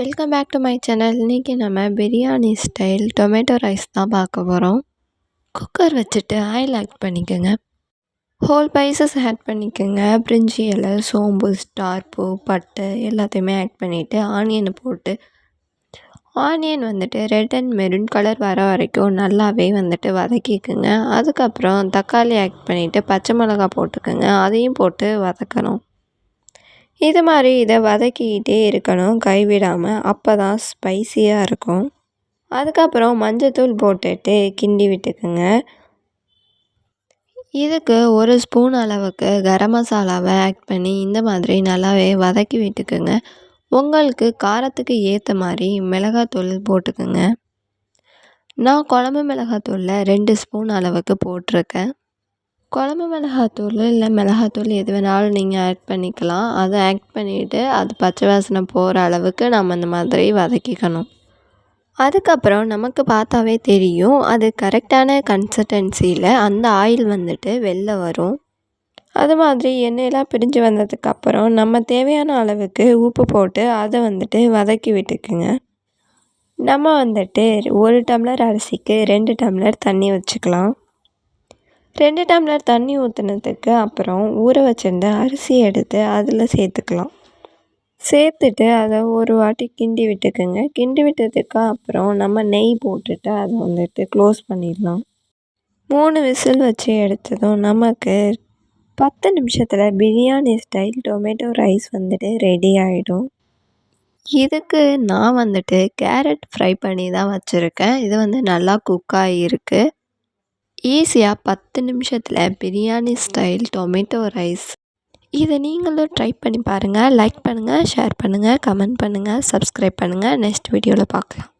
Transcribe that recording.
Welcome back to my channel இன்றைக்கி நம்ம biryani style tomato rice தான் பார்க்க போகிறோம் குக்கர் வச்சுட்டு ஆயில் ஆட் பண்ணிக்கோங்க. ஹோல் ஸ்பைசஸ் ஆட் பண்ணிக்கோங்க. பிரிஞ்சி இலை சோம்பு ஸ்டார் பூ பட்டை எல்லாத்தையுமே ஆட் பண்ணிவிட்டு ஆனியனை போட்டு ஆனியன் வந்துட்டு ரெட் அண்ட் மெரூன் கலர் வர வரைக்கும் நல்லாவே வந்துட்டு வதக்கிக்குங்க. அதுக்கப்புறம் தக்காளி ஆட் பண்ணிவிட்டு பச்சை மிளகா போட்டுக்கோங்க. அதையும் போட்டு வதக்கணும். இது மாதிரி இதை வதக்கிக்கிட்டே இருக்கணும். கைவிடாமல் அப்போ தான் ஸ்பைஸியாக இருக்கும். அதுக்கப்புறம் மஞ்சத்தூள் போட்டுட்டு கிண்டி விட்டுக்குங்க. இதுக்கு ஒரு ஸ்பூன் அளவுக்கு கரம் மசாலாவை ஆட் பண்ணி இந்த மாதிரி நல்லாவே வதக்கி விட்டுக்குங்க. உங்களுக்கு காரத்துக்கு ஏற்ற மாதிரி மிளகாத்தூள் போட்டுக்குங்க. நான் குழம்பு மிளகாத்தூளில் ரெண்டு ஸ்பூன் அளவுக்கு போட்டிருக்கேன். குழம்பு மிளகாத்தூள் இல்லை மிளகாத்தூள் எது வேணாலும் நீங்கள் ஆட் பண்ணிக்கலாம். அதை ஆட் பண்ணிவிட்டு அது பச்சை வாசனை போகிற அளவுக்கு நம்ம இந்த மாதிரி வதக்கிக்கணும். அதுக்கப்புறம் நமக்கு பார்த்தாவே தெரியும் அது கரெக்டான கன்சிஸ்டன்சியில் அந்த ஆயில் வந்துட்டு வெளில வரும். அது மாதிரி எண்ணெயெல்லாம் பிரிஞ்சு வந்ததுக்கப்புறம் நம்ம தேவையான அளவுக்கு உப்பு போட்டு அதை வந்துட்டு வதக்கி விட்டுக்குங்க. நம்ம வந்துட்டு ஒரு டம்ளர் அரிசிக்கு ரெண்டு டம்ளர் தண்ணி வச்சுக்கலாம். ரெண்டு டம்ளர் தண்ணி ஊற்றுனதுக்கு அப்புறம் ஊற வச்சுருந்த அரிசி எடுத்து அதில் சேர்த்துக்கலாம். சேர்த்துட்டு அதை ஒரு வாட்டி கிண்டி விட்டுக்குங்க. கிண்டி விட்டதுக்கு அப்புறம் நம்ம நெய் போட்டுட்டு அதை வந்துட்டு க்ளோஸ் பண்ணிடலாம். மூணு விசில் வச்சு எடுத்ததும் நமக்கு பத்து நிமிஷத்தில் பிரியாணி ஸ்டைல் டொமேட்டோ ரைஸ் வந்துட்டு ரெடி ஆகிடும் இதுக்கு நான் வந்துட்டு கேரட் ஃப்ரை பண்ணி தான் வச்சுருக்கேன். இது வந்து நல்லா குக் ஆகியிருக்கு ஈஸியாக பத்து நிமிஷத்தில் பிரியாணி ஸ்டைல் டொமேட்டோ ரைஸ் இதை நீங்களும் ட்ரை பண்ணி பாருங்கள் லைக் பண்ணுங்கள் ஷேர் பண்ணுங்கள் கமெண்ட் பண்ணுங்கள் சப்ஸ்கிரைப் பண்ணுங்கள் நெக்ஸ்ட் வீடியோவில் பார்க்கலாம்.